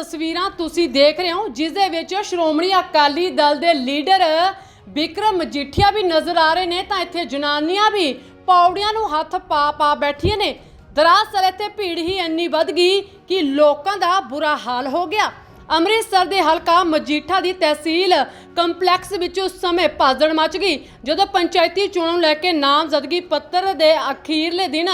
ਤਸਵੀਰਾਂ ਤੁਸੀਂ ਦੇਖ ਰਹੇ ਹੋ ਜਿਸ ਦੇ ਵਿੱਚ ਸ਼੍ਰੋਮਣੀ ਅਕਾਲੀ ਦਲ ਦੇ ਲੀਡਰ ਵਿਕਰਮ ਮਜੀਠੀਆ ਵੀ ਨਜ਼ਰ ਆ ਰਹੇ ਨੇ। ਤਾਂ ਇੱਥੇ ਜਨਾਨੀਆਂ ਵੀ ਪੌੜੀਆਂ ਨੂੰ ਹੱਥ ਪਾ ਪਾ ਬੈਠੀਆਂ ਨੇ। ਦਰਅਸਲ ਇੱਥੇ ਭੀੜ ਹੀ ਇੰਨੀ ਵੱਧ ਗਈ ਕਿ ਲੋਕਾਂ ਦਾ ਬੁਰਾ ਹਾਲ ਹੋ ਗਿਆ। ਅੰਮ੍ਰਿਤਸਰ ਦੇ ਹਲਕਾ ਮਜੀਠਾ ਦੀ ਤਹਿਸੀਲ ਕੰਪਲੈਕਸ ਵਿੱਚ ਉਸ ਸਮੇਂ ਭਾਜੜ ਮਚ ਗਈ। ਜਦੋਂ ਪੰਚਾਇਤੀ ਚੋਣਾਂ ਨੂੰ ਲੈ ਕੇ ਨਾਮਜ਼ਦਗੀ ਪੱਤਰ ਦੇ ਅਖੀਰਲੇ ਦਿਨ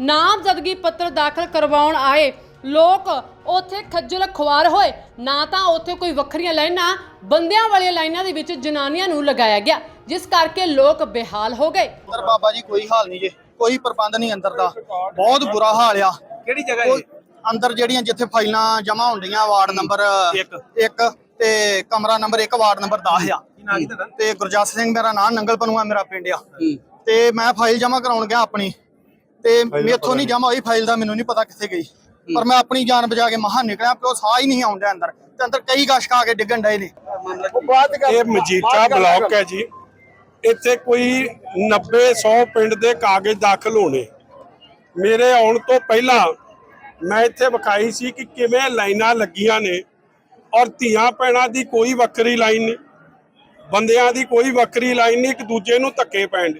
ਨਾਮਜ਼ਦਗੀ ਪੱਤਰ ਦਾਖਲ ਕਰਵਾਉਣ ਆਏ ਲੋਕ ਉੱਥੇ ਖੱਜਲ ਖੁਆਰ ਹੋਏ। ਨਾ ਤਾਂ ਉੱਥੇ ਕੋਈ ਵੱਖਰੀਆਂ ਲਾਈਨਾਂ ਬੰਦਿਆਂ ਵਾਲੀਆਂ ਲਾਈਨਾਂ ਦੇ ਵਿੱਚ ਜਨਾਨੀਆਂ ਨੂੰ ਲਗਾਇਆ ਗਿਆ ਜਿਸ ਕਰਕੇ ਲੋਕ ਬੇਹਾਲ ਹੋ ਗਏ। ਅੰਦਰ ਬਾਬਾ ਜੀ ਕੋਈ ਹਾਲ ਨਹੀਂ ਜੇ ਕੋਈ ਪ੍ਰਬੰਧ ਨਹੀਂ ਅੰਦਰ ਦਾ। ਬਹੁਤ ਬੁਰਾ ਹਾਲ ਆ। ਕਿਹੜੀ ਜਗ੍ਹਾ ਇਹ? ਅੰਦਰ ਜਿਹੜੀਆਂ ਜਿੱਥੇ ਫਾਈਲਾਂ ਜਮ੍ਹਾਂ ਹੁੰਦੀਆਂ ਵਾਰਡ ਨੰਬਰ ਇੱਕ। 1 ਤੇ ਕਮਰਾ ਨੰਬਰ 1 ਵਾਰਡ ਨੰਬਰ 10 ਆ। ਨਾਂ ਤੇ ਗੁਰਜਸ ਸਿੰਘ ਮੇਰਾ ਨਾਮ ਨੰਗਲ ਪਨੂਆ ਮੇਰਾ ਪਿੰਡ ਆ। ਤੇ ਮੈਂ ਫਾਈਲ ਜਮ੍ਹਾਂ ਕਰਾਉਣ ਗਿਆ ਆਪਣੀ। ਤੇ ਮੇਥੋਂ ਨਹੀਂ। ਜਮ੍ਹਾਂ ਹੋਈ ਫਾਈਲ ਦਾ ਮੈਨੂੰ ਨਹੀਂ ਪਤਾ ਕਿੱਥੇ ਗਈ। ਪਰ ਮੈਂ ਆਪਣੀ ਜਾਨ ਬਚਾ ਕੇ ਮਹਾਂ ਨਿਕਲਿਆ ਪਿਓ ਸਾਹ ਹੀ ਨਹੀਂ ਆਉਂਦਾ ਅੰਦਰ। ਤੇ ਅੰਦਰ ਕਈ ਗਸ਼ ਖਾ ਕੇ ਡਿੱਗਣ ਡਏ ਨੇ। ਇਹ ਮਜੀਠਾ ਬਲਾਕ ਹੈ ਜੀ। ਇੱਥੇ ਕੋਈ 90 100 ਪਿੰਡ ਦੇ ਕਾਗਜ਼ ਦਾਖਲ ਹੋਣੇ। ਮੇਰੇ ਆਉਣ ਤੋਂ ਪਹਿਲਾਂ ਮੈਂ ਇੱਥੇ ਵਿਖਾਈ ਸੀ ਕਿ ਕਿਵੇਂ ਲਾਈਨਾਂ ਲੱਗੀਆਂ ਨੇ ਔਰ ਧੀਆਂ ਭੈਣਾਂ ਦੀ ਕੋਈ ਵੱਖਰੀ ਲਾਈਨ ਨਹੀਂ ਬੰਦਿਆਂ ਦੀ ਕੋਈ ਵੱਖਰੀ ਲਾਈਨ ਨਹੀਂ ਇੱਕ ਦੂਜੇ ਨੂੰ ਧੱਕੇ ਪੈਣ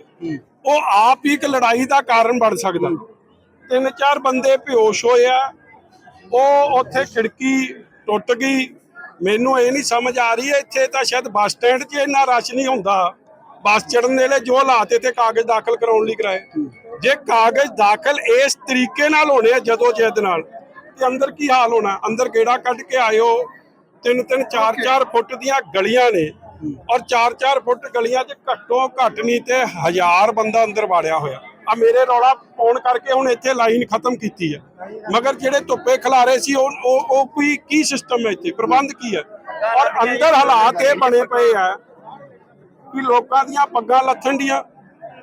ਉਹ ਆਪ ਹੀ ਇੱਕ ਲੜਾਈ ਦਾ ਕਾਰਨ ਬਣ ਸਕਦਾ। ਤਿੰਨ ਚਾਰ ਬੰਦੇ ਬੇਹੋਸ਼ ਹੋਏ ਆ। ਉਹ ਉੱਥੇ ਖਿੜਕੀ ਟੁੱਟ ਗਈ। ਮੈਨੂੰ ਇਹ ਨਹੀਂ ਸਮਝ ਆ ਰਹੀ ਇੱਥੇ ਤਾਂ ਸ਼ਾਇਦ ਬੱਸ ਸਟੈਂਡ 'ਚ ਇੰਨਾ ਰਸ਼ ਨਹੀਂ ਹੁੰਦਾ। ਬੱਸ ਚੜਨ ਵੇਲੇ ਜੋ ਹਾਲਾਤ ਇੱਥੇ ਕਾਗਜ਼ ਦਾਖਲ ਕਰਾਉਣ ਲਈ ਕਰਾਏ। ਜੇ ਕਾਗਜ਼ ਦਾਖਲ ਇਸ ਤਰੀਕੇ ਨਾਲ ਹੋਣੇ ਆ ਜਦੋਂ ਜਹਿਦ ਨਾਲ ਤੇ ਅੰਦਰ ਕੀ ਹਾਲ ਹੋਣਾ? ਅੰਦਰ ਗੇੜਾ ਕੱਢ ਕੇ ਆਇਓ। ਤਿੰਨ ਤਿੰਨ ਚਾਰ ਚਾਰ ਫੁੱਟ ਦੀਆਂ ਗਲੀਆਂ ਨੇ। ਔਰ ਚਾਰ ਚਾਰ ਫੁੱਟ ਗਲੀਆਂ 'ਚ ਘੱਟੋ ਘੱਟ ਨਹੀਂ ਤੇ ਹਜ਼ਾਰ ਬੰਦਾ ਅੰਦਰ ਵਾੜਿਆ ਹੋਇਆ। ਆ ਮੇਰੇ ਰੌਲਾ ਪਾਉਣ ਕਰਕੇ ਹੁਣ ਇੱਥੇ ਲਾਈਨ ਖਤਮ ਕੀਤੀ ਹੈ ਮਗਰ ਜਿਹੜੇ ਧੁੱਪੇ ਖਿਲਾਰੇ ਸੀ ਉਹ ਉਹ ਕੋਈ ਕੀ ਸਿਸਟਮ ਹੈ ਇੱਥੇ? ਪ੍ਰਬੰਧ ਕੀ ਹੈ? ਔਰ ਅੰਦਰ ਹਾਲਾਤ ਇਹ ਬਣੇ ਪਏ ਆ ਕਿ ਲੋਕਾਂ ਦੀਆਂ ਪੱਗਾਂ ਲੱਥਣ ਡੀਆਂ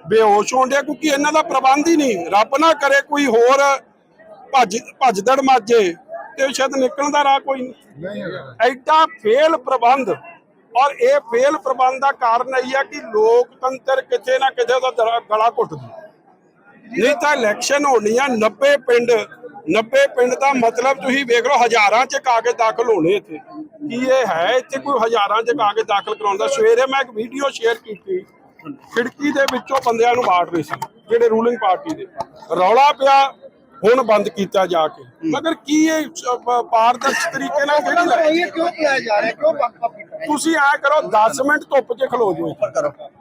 ਬੇਹੋਸ਼ ਹੋਣ ਡਿਆ ਕਿਉਂਕਿ ਇਹਨਾਂ ਦਾ ਪ੍ਰਬੰਧ ਹੀ ਨਹੀਂ। ਰੱਬ ਨਾ ਕਰੇ ਕੋਈ ਹੋਰ ਭੱਜ ਭੱਜਦੜ ਮਾਜੇ ਤੇ ਸ਼ਾਇਦ ਨਿਕਲਣ ਦਾ ਰਾਹ ਕੋਈ ਨਹੀਂ ਐਡਾ ਫੇਲ ਪ੍ਰਬੰਧ ਔਰ ਇਹ ਫੇਲ ਪ੍ਰਬੰਧ ਦਾ ਕਾਰਨ ਇਹ ਹੈ ਕਿ ਲੋਕਤੰਤਰ ਕਿਤੇ ਨਾ ਕਿਤੇ ਦਾ ਗਲਾ ਘੁੱਟ ਦੂ ਨਹੀਂ ਤਾਂ ਇਲੈਕਸ਼ਨ ਹੋਣੀ ਆ 90 ਪਿੰਡ 90 ਪਿੰਡ ਦਾ ਮਤਲਬ ਤੁਸੀਂ ਵੇਖ ਲਓ ਹਜ਼ਾਰਾਂ ਚ ਕਾਗਜ਼ ਦਾਖਲ ਹੋਣੇ ਇੱਥੇ। ਕੀ ਇਹ ਹੈ ਇੱਥੇ ਕੋਈ ਹਜ਼ਾਰਾਂ ਚ ਕਾਗਜ਼ ਦਾਖਲ ਕਰਾਉਂਦਾ ਸਵੇਰੇ ਮੈਂ ਇੱਕ ਵੀਡੀਓ ਸ਼ੇਅਰ ਕੀਤੀ। ਖਿੜਕੀ ਦੇ ਵਿੱਚੋਂ ਬੰਦਿਆਂ ਨੂੰ ਬਾੜ ਰਹੇ ਸੀ ਜਿਹੜੇ ਰੂਲਿੰਗ ਪਾਰਟੀ ਦੇ। ਰੌਲਾ ਪਿਆ ਹੁਣ ਬੰਦ ਕੀਤਾ ਜਾ ਕੇ। ਮਗਰ ਕੀ ਇਹ ਸ- ਪ- ਪਾਰਦਰਸ਼ ਤਰੀਕੇ ਨਾਲ ਕਿਹੜੀ ਕਿਉਂ ਕਿਹਾ ਜਾ ਰਿਹਾ? ਕਿਉਂ ਤੁਸੀਂ ਐ ਕਰੋ 10 ਮਿੰਟ ਧੁੱਪ 'ਚ ਖਲੋ ਜਾਓ।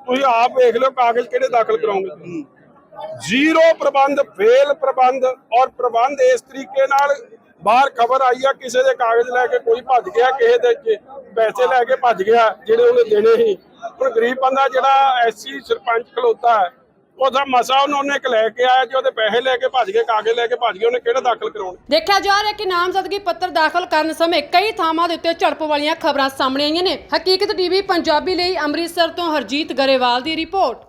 ਤੁਸੀਂ ਆਪ ਵੇਖ ਲਿਓ ਕਾਗਜ਼ ਕਿਹੜੇ ਦਾਖਲ ਕਰਾਉਂਗੇ। ਜ਼ੀਰੋ ਪ੍ਰਬੰਧ ਫੇਲ ਪ੍ਰਬੰਧ ਔਰ ਪ੍ਰਬੰਧ ਇਸ ਤਰੀਕੇ ਨਾਲ ਬਾਹਰ ਖਬਰ ਆਈ ਆ, ਕਿਸੇ ਦੇ ਕਾਗਜ਼ ਲੈ ਕੇ ਕੋਈ ਭੱਜ ਗਿਆ, ਕਿਸੇ ਦੇ ਪੈਸੇ ਲੈ ਕੇ ਭੱਜ ਗਿਆ, ਜਿਹੜੇ ਉਹਨੇ ਦੇਣੇ ਸੀ। ਹੁਣ ਗਰੀਬ ਬੰਦਾ ਜਿਹੜਾ ਐਸਸੀ ਸਰਪੰਚ ਖਲੋਤਾ ਹੈ, ਉਹਦਾ ਮਸਾ ਉਹਨੇ ਇੱਕ ਲੈ ਕੇ ਆਇਆ, ਜੇ ਉਹਦੇ ਪੈਸੇ ਲੈ ਕੇ ਭੱਜ ਗਏ, ਕਾਗਜ਼ ਲੈ ਕੇ ਭੱਜ ਗਏ, ਉਹਨੇ ਕਿਹੜਾ ਦਾਖਲ ਕਰਾਉਣੇ? ਦੇਖਿਆ ਜਾ ਰਿਹਾ ਕਿ ਨਾਮਜ਼ਦਗੀ ਪੱਤਰ ਦਾਖਲ ਕਰਨ ਸਮੇਂ ਕਈ ਥਾਵਾਂ ਦੇ ਉੱਤੇ ਝੜਪ ਵਾਲੀਆਂ ਖਬਰਾਂ ਸਾਹਮਣੇ ਆਈਆਂ ਨੇ। ਹਕੀਕਤ ਟੀਵੀ, ਪੰਜਾਬੀ ਲਈ ਅੰਮ੍ਰਿਤਸਰ ਤੋਂ ਹਰਜੀਤ ਗਰੇਵਾਲ ਦੀ ਰਿਪੋਰਟ।